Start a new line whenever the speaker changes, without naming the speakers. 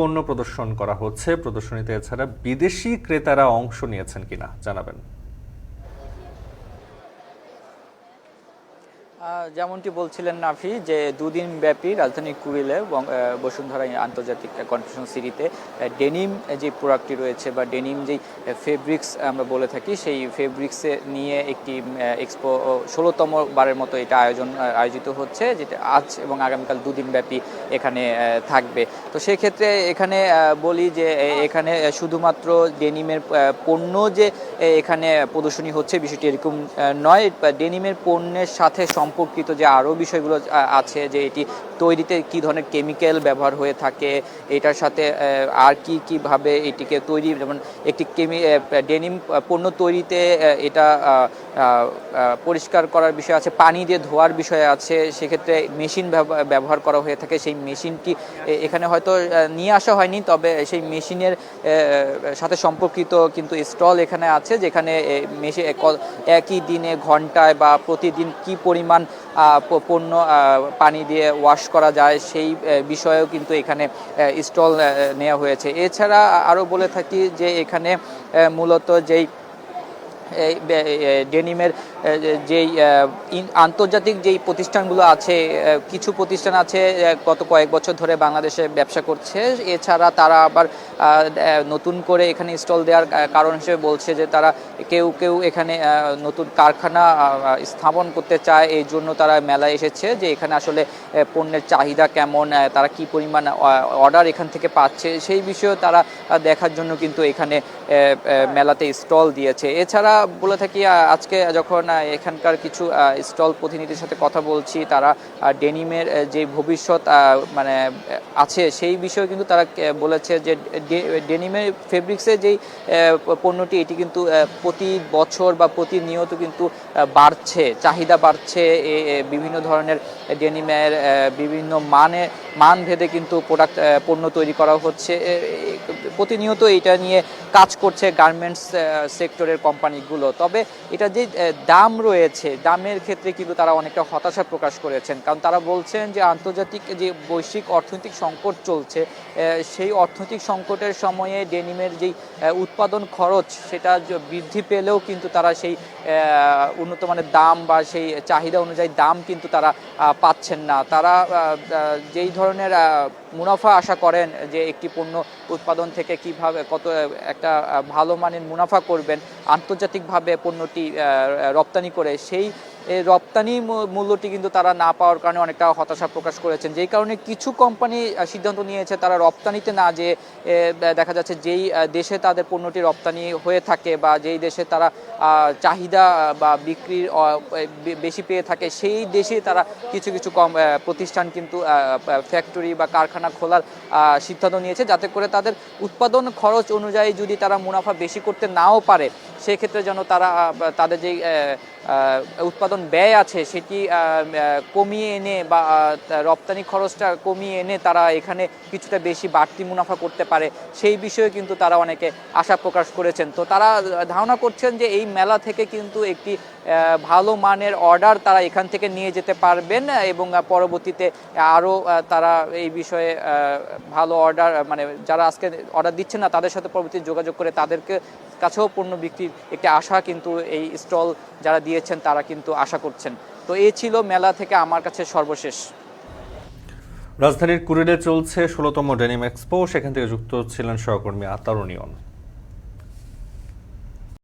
পণ্য প্রদর্শন করা হচ্ছে। প্রদর্শনীতে এছাড়া বিদেশি ক্রেতারা অংশ নিয়েছেন কিনা জানাবেন।
যেমনটি বলছিলেন নাফি, যে দুদিন ব্যাপী রাজধানী কুড়িলে বসুন্ধরা আন্তর্জাতিক কনফেশন সিটিতে ডেনিম যে প্রোডাক্টটি রয়েছে বা ডেনিম যেই ফেব্রিক্স আমরা বলে থাকি, সেই ফেব্রিক্সে নিয়ে একটি এক্সপো, ষোলোতম বারের মতো এটা আয়োজন আয়োজিত হচ্ছে, যেটা আজ এবং আগামীকাল দুদিন ব্যাপী এখানে থাকবে। তো সেক্ষেত্রে এখানে বলি যে এখানে শুধুমাত্র ডেনিমের পণ্য যে এখানে প্রদর্শনী হচ্ছে, বিষয়টি এরকম নয় ডেনিমের পণ্যের সাথে সম্পর্কিত যে আরও বিষয়গুলো আছে যে এটি তৈরিতে কি ধরনের কেমিক্যাল ব্যবহার হয়ে থাকে, এটার সাথে আর কি কীভাবে এটিকে তৈরি, যেমন একটি কেমি ডেনিম পণ্য তৈরিতে এটা পরিষ্কার করার বিষয় আছে, পানি দিয়ে ধোয়ার বিষয় আছে, সেক্ষেত্রে মেশিন ব্যবহার করা হয়ে থাকে, সেই মেশিনটি এখানে হয়তো নিয়ে আসা হয়নি, তবে সেই মেশিনের সাথে সম্পর্কিত কিন্তু স্টল এখানে আছে, যেখানে মেশিন একই দিনে ঘন্টায় বা প্রতিদিন কি পরিমাণ আহ, প- পণ্য পানি দিয়ে ওয়াশ করা যায় সেই বিষয়েও কিন্তু এখানে স্টল নেওয়া হয়েছে। এছাড়া আরও বলে থাকি যে এখানে মূলত যেই ডেনিমের যেই আন্তর্জাতিক যেই প্রতিষ্ঠানগুলো আছে কিছু প্রতিষ্ঠান আছে গত কয়েক বছর ধরে বাংলাদেশে ব্যবসা করছে। এছাড়া তারা আবার নতুন করে এখানে স্টল দেওয়ার কারণ হিসেবে বলছে যে তারা কেউ কেউ এখানে নতুন কারখানা স্থাপন করতে চায়। এই জন্য তারা মেলায় এসেছে যে এখানে আসলে পণ্যের চাহিদা কেমন তারা কি পরিমাণ অর্ডার এখান থেকে পাচ্ছে। সেই বিষয়েও তারা দেখার জন্য কিন্তু এখানে মেলাতে স্টল দিয়েছে। এছাড়া বলে থাকি আজকে যখন এখানকার কিছু স্টল প্রতিনিধির সাথে কথা বলছি। তারা ডেনিমের যে ভবিষ্যৎ মানে আছে সেই বিষয়ে কিন্তু তারা বলেছে যে ডেনিমের ফেব্রিক্সের যেই পণ্যটি এটি কিন্তু প্রতি বছর বা প্রতিনিয়ত কিন্তু বাড়ছে চাহিদা বাড়ছে। বিভিন্ন ধরনের ডেনিমের বিভিন্ন মানে মান ভেদে কিন্তু প্রোডাক্ট পণ্য তৈরি করা হচ্ছে। প্রতিনিয়ত এটা নিয়ে কাজ করছে গার্মেন্টস সেক্টরের কোম্পানিগুলো। তবে এটা যে আহ, দাম রয়েছে। দামের ক্ষেত্রে কিন্তু তারা অনেকটা হতাশা প্রকাশ করেছেন। কারণ তারা বলছেন যে আন্তর্জাতিক যে বৈশ্বিক অর্থনৈতিক সংকট চলছে সেই অর্থনৈতিক সংকটের সময়ে ডেনিমের যেই উৎপাদন খরচ, সেটা বৃদ্ধি পেলেও কিন্তু তারা সেই উন্নত মানের দাম বা সেই চাহিদা অনুযায়ী দাম কিন্তু তারা পাচ্ছেন না। তারা যেই ধরনের মুনাফা আশা করেন যে একটি পণ্য উৎপাদন থেকে কীভাবে কত, একটা ভালো মানের মুনাফা করবেন, আন্তর্জাতিকভাবে পণ্যটি রপ্তানি করে সেই রপ্তানি মূল্যটি কিন্তু তারা না পাওয়ার কারণে অনেকটা হতাশা প্রকাশ করেছেন। যেই কারণে কিছু কোম্পানি সিদ্ধান্ত নিয়েছে তারা রপ্তানিতে না যে দেখা যাচ্ছে যেই দেশে তাদের পণ্যটি রপ্তানি হয়ে থাকে বা যেই দেশে তারা চাহিদা বা বিক্রির বেশি পেয়ে থাকে সেই দেশে তারা কিছু কিছু কম প্রতিষ্ঠান কিন্তু ফ্যাক্টরি বা কারখানা খোলার সিদ্ধান্ত নিয়েছে যাতে করে তাদের উৎপাদন খরচ অনুযায়ী যদি তারা মুনাফা বেশি করতে নাও পারে সেক্ষেত্রে যেন তারা তাদের যেই আহ, উৎপাদন ব্যয় আছে, সেটি কমিয়ে এনে বা রপ্তানি খরচটা কমিয়ে এনে তারা এখানে কিছুটা বেশি বাড়তি মুনাফা করতে পারে, সেই বিষয়ে কিন্তু তারা অনেকে আশা প্রকাশ করেছেন। তো তারা ধারণা করছেন যে এই মেলা থেকে কিন্তু একটি ভালো মানের অর্ডার তারা এখান থেকে নিয়ে যেতে পারবেন এবং পরবর্তীতে আরও তারা এই বিষয়ে ভালো অর্ডার মানে যারা আজকে অর্ডার দিচ্ছেন না, তাদের সাথে পরবর্তী যোগাযোগ করে তাদেরকে কাছেও পণ্য বিক্রির একটি আশা কিন্তু এই স্টল যারা দিয়েছেন তারা কিন্তু আশা করছেন। তো এই ছিল মেলা থেকে আমার কাছে সর্বশেষ।
রাজধানীর কুরিলে চলছে ষোলোতম ডেনিম এক্সপো, সেখান থেকে যুক্ত ছিলেন সহকর্মী আতারুনিয়ন